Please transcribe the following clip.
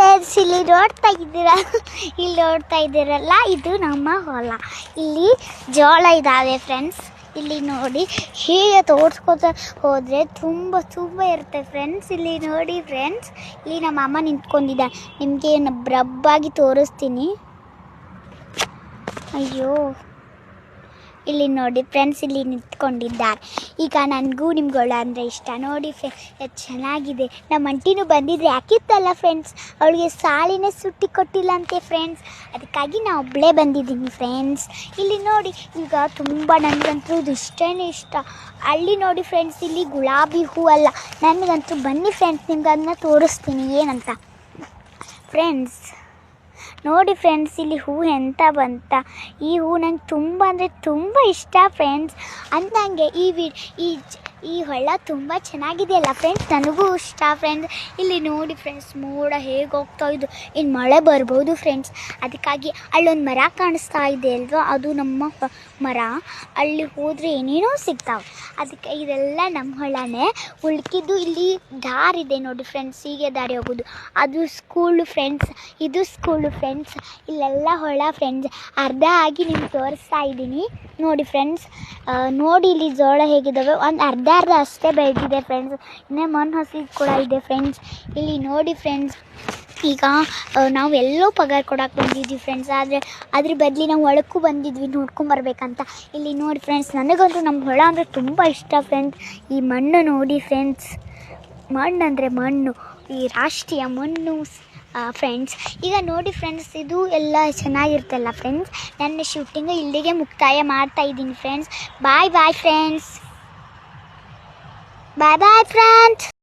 Friends ಇಲ್ಲಿ ನೋಡ್ತಾ ಇದ್ದೀರ? ಇಲ್ಲಿ ನೋಡ್ತಾ ಇದ್ದೀರಲ್ಲ, ಇದು ನಮ್ಮ ಹೊಲ ಇಲ್ಲಿ ಜೋಳ ಇದ್ದಾವೆ ಫ್ರೆಂಡ್ಸ್ ಇಲ್ಲಿ ನೋಡಿ, ಹೀಗೆ ತೋರಿಸ್ಕೊತ ಹೋದರೆ ತುಂಬ ತುಂಬ ಇರುತ್ತೆ ಫ್ರೆಂಡ್ಸ್ ಇಲ್ಲಿ ನೋಡಿ ಫ್ರೆಂಡ್ಸ್ ಇಲ್ಲಿ ನಮ್ಮ ಅಮ್ಮ ನಿಂತ್ಕೊಂಡಿದ್ದ ನಿಮಗೆ ರಬ್ಬಾಗಿ ತೋರಿಸ್ತೀನಿ. ಅಯ್ಯೋ. ಇಲ್ಲಿ ನೋಡಿ ಫ್ರೆಂಡ್ಸ್ ಇಲ್ಲಿ ನಿಂತ್ಕೊಂಡಿದ್ದಾರೆ. ಈಗ ನನಗೂ ನಿಮ್ಗಳು ಅಂದರೆ ಇಷ್ಟ. ನೋಡಿ ಫ್ರೆ ಚೆನ್ನಾಗಿದೆ. ನಮ್ಮ ಅಂಟಿನೂ ಬಂದಿದ್ರೆ ಯಾಕಿತ್ತಲ್ಲ ಫ್ರೆಂಡ್ಸ್ ಅವಳಿಗೆ ಸಾಲಿನೇ ಸುಟ್ಟಿ ಕೊಟ್ಟಿಲ್ಲ ಅಂತೆ ಫ್ರೆಂಡ್ಸ್ ಅದಕ್ಕಾಗಿ ನಾ ಒಬ್ಬಳೇ ಬಂದಿದ್ದೀನಿ ಫ್ರೆಂಡ್ಸ್ ಇಲ್ಲಿ ನೋಡಿ, ಈಗ ತುಂಬ ನನಗಂತೂ ಇದು ಇಷ್ಟೇ ಇಷ್ಟ. ಅಲ್ಲಿ ನೋಡಿ ಫ್ರೆಂಡ್ಸ್ ಇಲ್ಲಿ ಗುಲಾಬಿ ಹೂ ಅಲ್ಲ. ನನಗಂತೂ ಬನ್ನಿ ಫ್ರೆಂಡ್ಸ್ ನಿಮ್ಗೆ ಅದನ್ನ ತೋರಿಸ್ತೀನಿ ಏನಂತ. ಫ್ರೆಂಡ್ಸ್ ನೋಡಿ ಫ್ರೆಂಡ್ಸ್ ಇಲ್ಲಿ ಹೂ ಎಂತ ಬಂತ? ಈ ಹೂ ನಂಗೆ ತುಂಬ ಅಂದರೆ ತುಂಬ ಇಷ್ಟ ಫ್ರೆಂಡ್ಸ್ ಅಂದಂಗೆ ಈ ವಿ ಈ ಈ ಹೊಳ್ಳ ತುಂಬ ಚೆನ್ನಾಗಿದೆಯಲ್ಲ ಫ್ರೆಂಡ್ಸ್ ನನಗೂ ಇಷ್ಟ ಫ್ರೆಂಡ್ಸ್ ಇಲ್ಲಿ ನೋಡಿ ಫ್ರೆಂಡ್ಸ್ ಮೋಡ ಹೇಗೆ ಹೋಗ್ತಾ ಇದ್ದು ಇನ್ನು ಮಳೆ ಬರ್ಬೋದು ಫ್ರೆಂಡ್ಸ್ ಅದಕ್ಕಾಗಿ ಅಲ್ಲೊಂದು ಮರ ಕಾಣಿಸ್ತಾ ಇದೆ ಅಲ್ವಾ? ಅದು ನಮ್ಮ ಮರ. ಅಲ್ಲಿ ಹೋದರೆ ಏನೇನೋ ಸಿಗ್ತಾವೆ. ಅದಕ್ಕೆ ಇದೆಲ್ಲ ನಮ್ಮ ಹೊಳನೇ ಉಳ್ಕಿದ್ದು ಇಲ್ಲಿ ದಾರಿದೆ ನೋಡಿ ಫ್ರೆಂಡ್ಸ್ ಹೀಗೆ ದಾರಿ ಹೋಗೋದು. ಅದು ಸ್ಕೂಲು ಫ್ರೆಂಡ್ಸ್ ಇದು ಸ್ಕೂಲು ಫ್ರೆಂಡ್ಸ್ ಇಲ್ಲೆಲ್ಲ ಹೊಳ ಫ್ರೆಂಡ್ಸ್ ಅರ್ಧ ಆಗಿ ನಿಮ್ಗೆ ತೋರಿಸ್ತಾ ಇದ್ದೀನಿ. ನೋಡಿ ಫ್ರೆಂಡ್ಸ್ ನೋಡಿ ಇಲ್ಲಿ ಜೋಳ ಹೇಗಿದ್ದಾವೆ ಒಂದು ಅರ್ಧ ಅರ್ಧ ಅಷ್ಟೇ ಬೆಳೆದಿದೆ ಫ್ರೆಂಡ್ಸ್ ಇನ್ನೇ ಮಣ್ಣು ಹಸಿ ಕೂಡ ಇದೆ ಫ್ರೆಂಡ್ಸ್ ಇಲ್ಲಿ ನೋಡಿ ಫ್ರೆಂಡ್ಸ್ ಈಗ ನಾವು ಎಲ್ಲೋ ಪಗಾರ ಕೊಡಕ್ಕೆ ಬಂದಿದ್ವಿ ಫ್ರೆಂಡ್ಸ್ ಆದರೆ, ಅದ್ರ ಬದಲಿ ನಾವು ಒಳಕ್ಕೂ ಬಂದಿದ್ವಿ ನೋಡ್ಕೊಂಬರ್ಬೇಕಂತ ಇಲ್ಲಿ ನೋಡಿ ಫ್ರೆಂಡ್ಸ್ ನನಗಂತೂ ನಮ್ಮ ಹೊಳ ಅಂದರೆ ತುಂಬ ಇಷ್ಟ ಫ್ರೆಂಡ್ಸ್ ಈ ಮಣ್ಣು ನೋಡಿ ಫ್ರೆಂಡ್ಸ್ ಮಣ್ಣು ಅಂದರೆ ಮಣ್ಣು. ಈ ರಾಷ್ಟ್ರೀಯ ಮಣ್ಣು. ಫ್ರೆಂಡ್ಸ್ ಈಗ ನೋಡಿ ಫ್ರೆಂಡ್ಸ್ ಇದು ಎಲ್ಲ ಚೆನ್ನಾಗಿರ್ತಲ್ಲ ಫ್ರೆಂಡ್ಸ್ ನನ್ನ ಶೂಟಿಂಗು ಇಲ್ಲಿಗೆ ಮುಕ್ತಾಯ ಮಾಡ್ತಾ ಇದ್ದೀನಿ friends bye bye friends bye bye friends